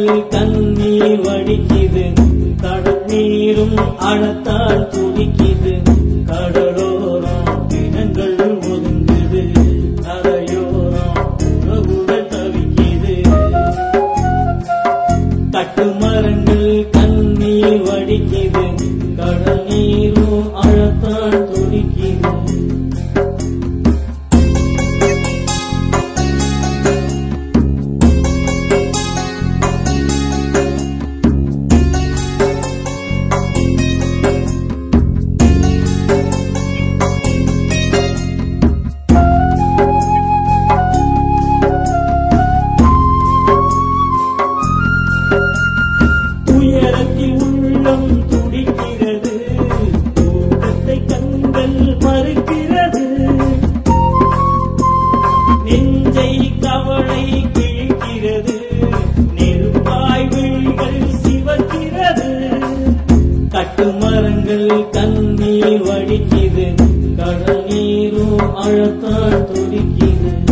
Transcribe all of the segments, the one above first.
மரங்கள் கண்ணீர் வடிக்குது. கடல் அழத்த நீரும் அழத்தான்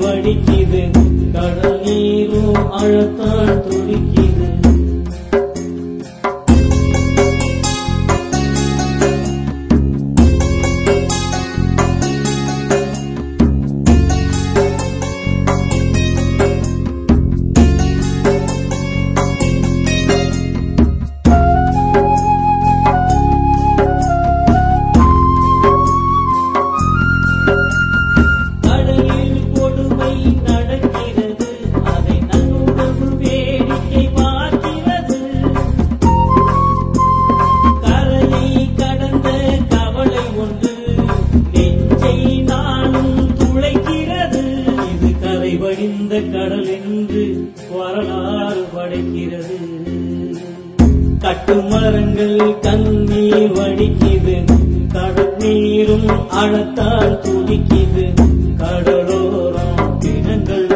வடிக்குது. கடல் நீரும் அழத்தால் துடிக்குது. வடிந்த கடல் என்று வரலாறு படைக்கிறது. கட்டுமரங்கள் கண்ணீர் வடிக்குது கடற்நீரும் அழத்தால் துடிக்குது கடலோரம் தினங்கள்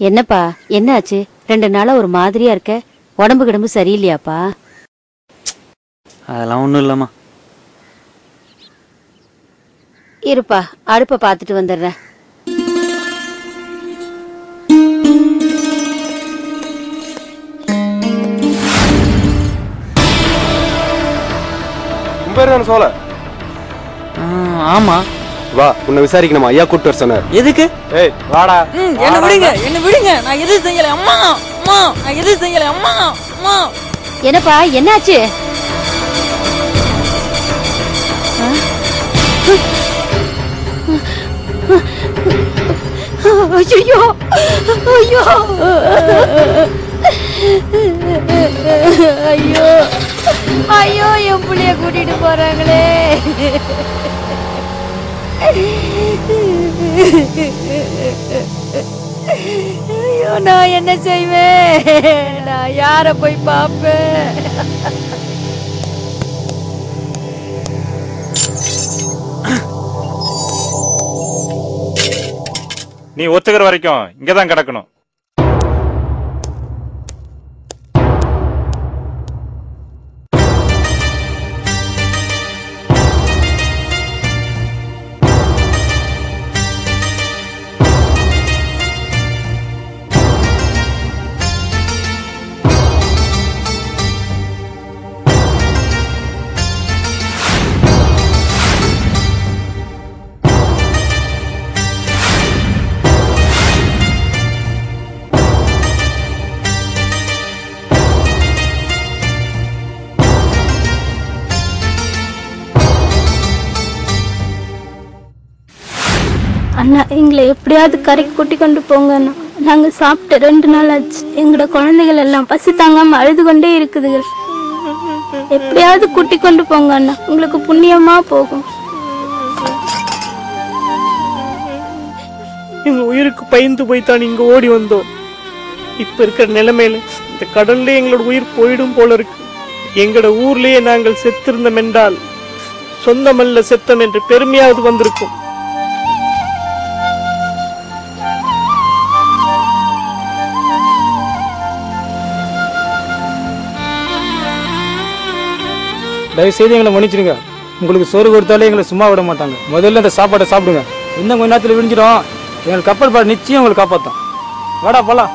என்னப்பா என்னாச்சு ரெண்டு நாளா ஒரு மாதிரியா இருக்க? உடம்பு கிடம்பு சரியில்லையாப்பா? அதெல்லாம் ஒன்றும் இல்லைம்மா. இருப்பா அடுப்ப பாத்துட்டு வந்துடுறேன். உன் பேர் தானே சோழ? ஆ, ஆமா. வா உன்னை விசாரிக்க நம்ம ஐயா கூட்டு வர சொன்னார். எதுக்கு? ஏய் வாடா. என்ன விடுங்க என்ன விடுங்க. நான் எதுவும் செய்யல. அம்மா அம்மா நான் எதுவும் செய்யல. அம்மா அம்மா. என்னப்பா என்னாச்சு? ஐயோ ஐயோ. ஐயோ ஐயோ என் புள்ளைய கூட்டிட்டு போறாங்களே. ஐயோ நான் என்ன செய்வேன்? நான் யார போய் பார்ப்பேன்? நீ ஒத்துக்கிற வரைக்கும் இங்கதான் கிடக்கணும். நான் எங்களை எப்படியாவது கரைக்கு கூட்டி கொண்டு போங்கண்ணா. நாங்கள் நாங்க சாப்பிட்டு ரெண்டு நாள் ஆச்சு. எங்களோட குழந்தைகள் எல்லாம் பசி தாங்காமல் அழுது கொண்டே இருக்குதுகள். எப்படியாவது கூட்டி கொண்டு போங்க அண்ணா உங்களுக்கு புண்ணியமா போகும். எங்க உயிருக்கு பயந்து போய் தான் இங்க ஓடி வந்தோம். இப்ப இருக்கிற நிலைமையில இந்த கடல்ல எங்களோட உயிர் போயிடும் போல இருக்கு. எங்களோட ஊர்லயே நாங்கள் செத்திருந்தோம் என்றால் சொந்தமல்ல செத்தம் என்று பெருமையாவது வந்திருக்கும். தயவு செய்து எங்களை மன்னிச்சிடுங்க. உங்களுக்கு சோறு கொடுத்தாலே எங்களை சும்மா விட மாட்டாங்க. முதல்ல அந்த சாப்பாட்டை சாப்பிடுங்க. இன்னும் கொஞ்ச நேரத்தில் விடிஞ்சிடும். எங்களுக்கு கப்பல் பாடு நிச்சயம் உங்களை காப்பாற்றும் வாடா போலாம்.